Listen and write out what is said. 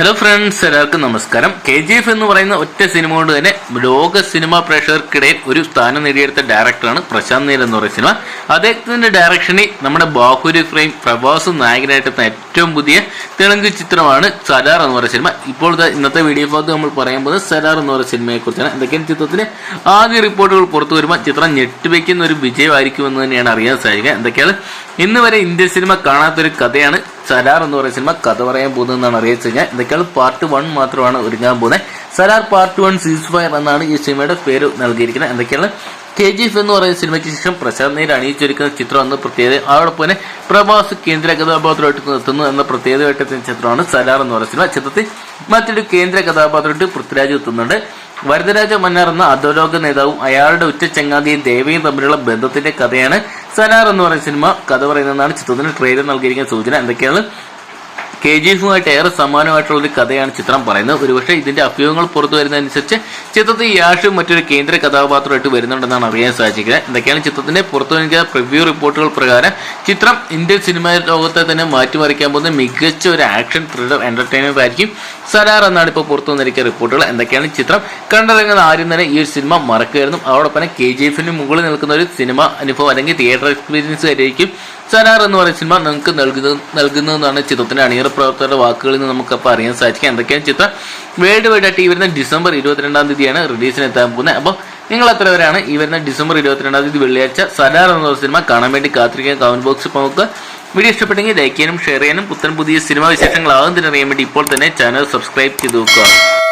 Hello friends എല്ലാവർക്കും നമസ്കാരം. K G F എന്ന് പറയുന്ന ഒറ്റ സിനിമ കൊണ്ട് തന്നെ ലോക സിനിമാ പ്രേക്ഷകർക്കിടയിൽ ഒരു സ്ഥാനം നേടിയെടുത്ത ഡയറക്ടറാണ് പ്രശാന്ത് നീൽ എന്ന് പറയുന്ന സിനിമ. അദ്ദേഹത്തിന്റെ ഡയറക്ഷനിൽ നമ്മുടെ ബാഹുരി ഫ്രെയിം പ്രഭാസ് നായകനായിട്ടെത്തുന്ന ഏറ്റവും പുതിയ തെലുങ്ക് ചിത്രമാണ് സലാർ എന്ന് പറയുന്ന സിനിമ. ഇപ്പോൾ ഇന്നത്തെ വീഡിയോ ഭാഗത്ത് നമ്മൾ പറയാൻ പോകുന്നത് സലാർ എന്ന് പറയുന്ന സിനിമയെ കുറിച്ചാണ് എന്തൊക്കെയാണ് ചിത്രത്തിന് ആദ്യ റിപ്പോർട്ടുകൾ പുറത്തു വരുമ്പോൾ ചിത്രം ഞെട്ടിവെക്കുന്ന ഒരു വിജയമായിരിക്കുമെന്ന് തന്നെയാണ് അറിയാൻ സാധിക്കുക. എന്തൊക്കെയാണ്? ഇന്ന് വരെ ഇന്ത്യൻ സിനിമ കാണാത്തൊരു കഥയാണ് സലാർ എന്ന് പറയുന്ന സിനിമ കഥ പറയാൻ പോകുന്നതെന്നാണ് അറിയിച്ചു കഴിഞ്ഞാൽ എന്തൊക്കെയാണ് പാർട്ട് വൺ മാത്രമാണ് ഒരുങ്ങാൻ പോകുന്നത്. Salaar part one ceasefire എന്നാണ് ഈ സിനിമയുടെ പേര് നൽകിയിരിക്കുന്നത്. എന്തൊക്കെയാണ്? കെ ജി എഫ് എന്ന് പറയുന്ന സിനിമയ്ക്ക് ശേഷം പ്രശാന്ത് നീൽ അണിയിച്ചൊരുക്കുന്ന ചിത്രം എന്ന പ്രത്യേകത അതോടൊപ്പം തന്നെ പ്രഭാസ് കേന്ദ്ര കഥാപാത്രമായിട്ട് നിർത്തുന്നു എന്ന പ്രത്യേകതയായിട്ട് ചിത്രമാണ് സലാർ എന്ന് പറയുന്ന സിനിമ. ചിത്രത്തിൽ മറ്റൊരു കേന്ദ്ര കഥാപാത്രമായിട്ട് പൃഥ്വിരാജ് എത്തുന്നുണ്ട്. വരദരാജ മന്നാർ എന്ന അധോലോക നേതാവും അയാളുടെ ഉറ്റ ചങ്ങാതിയും ദേവിയും തമ്മിലുള്ള ബന്ധത്തിന്റെ കഥയാണ് സനാർ എന്ന് പറയുന്ന സിനിമ. കഥ പറയുന്നതാണ് ചിത്രത്തിന് ട്രെയിലർ നൽകിയിരിക്കുന്ന സൂചന. എന്തൊക്കെയാണ്? കെ ജി എഫുമായിട്ട് ഏറെ സമാനമായിട്ടുള്ള ഒരു കഥയാണ് ചിത്രം പറയുന്നത്. ഒരുപക്ഷെ ഇതിന്റെ അഭ്യൂഹങ്ങൾ പുറത്തു വരുന്നതനുസരിച്ച് ചിത്രത്തിൽ യാഷും മറ്റൊരു കേന്ദ്ര കഥാപാത്രമായിട്ട് വരുന്നുണ്ടെന്നാണ് അറിയാൻ സാധിക്കുന്നത് എന്തൊക്കെയാണ് ചിത്രത്തിന്റെ പുറത്തു വരുന്ന പ്രിവ്യൂ റിപ്പോർട്ടുകൾ പ്രകാരം ചിത്രം ഇന്ത്യൻ സിനിമാ ലോകത്തെ തന്നെ മാറ്റിമറിക്കാൻ പോകുന്ന മികച്ച ഒരു ആക്ഷൻ ത്രില്ലർ എന്റർടൈൻമെന്റ് ആയിരിക്കും. സലാർ എന്നാണ് ഇപ്പോൾ പുറത്തു വന്നിരിക്കുന്ന റിപ്പോർട്ടുകൾ എന്തൊക്കെയാണ് ചിത്രം? കണ്ടിറങ്ങുന്ന ആരും തന്നെ ഈ ഒരു സിനിമ മറക്കുകയായിരുന്നു. അതോടൊപ്പം കെ ജി എഫിന് മുകളിൽ നിൽക്കുന്ന ഒരു സിനിമ അനുഭവം അല്ലെങ്കിൽ തിയേറ്റർ എക്സ്പീരിയൻസ് ആയിരിക്കും. സലാർ എന്ന് പറയുന്ന സിനിമ നിങ്ങൾക്ക് നൽകുന്നത് നൽകുന്നതെന്നാണ് ചിത്രത്തിന്റെ അണിയറ പ്രവർത്തകരുടെ വാക്കുകളിൽ നിന്ന് നമുക്കപ്പോൾ അറിയാൻ സാധിക്കും എന്തൊക്കെയാണ് ചിത്രം? വേൾഡ് വൈഡ് ആയിട്ട് ഈ വരുന്ന ഡിസംബർ ഇരുപത്തിരണ്ടാം തീയതിയാണ് റിലീസിന് എത്താൻ പോകുന്നത്. അപ്പോൾ നിങ്ങൾ എത്ര പേരാണ് ഈ വരുന്ന ഡിസംബർ ഇരുപത്തിരണ്ടാം തീയതി വെള്ളിയാഴ്ച സലാർ എന്ന സിനിമ കാണാൻ വേണ്ടി കാത്തിരിക്കാൻ കമന്റ് ബോക്സിൽ നമുക്ക് വീഡിയോ ഇഷ്ടപ്പെട്ടെങ്കിൽ ലൈക്ക് ചെയ്യാനും ഷെയർ ചെയ്യാനും പുത്തൻ പുതിയ സിനിമാ വിശേഷങ്ങൾ ആകുന്നതിനറിയാൻ വേണ്ടി ഇപ്പോൾ തന്നെ ചാനൽ സബ്സ്ക്രൈബ് ചെയ്ത് നോക്കുക.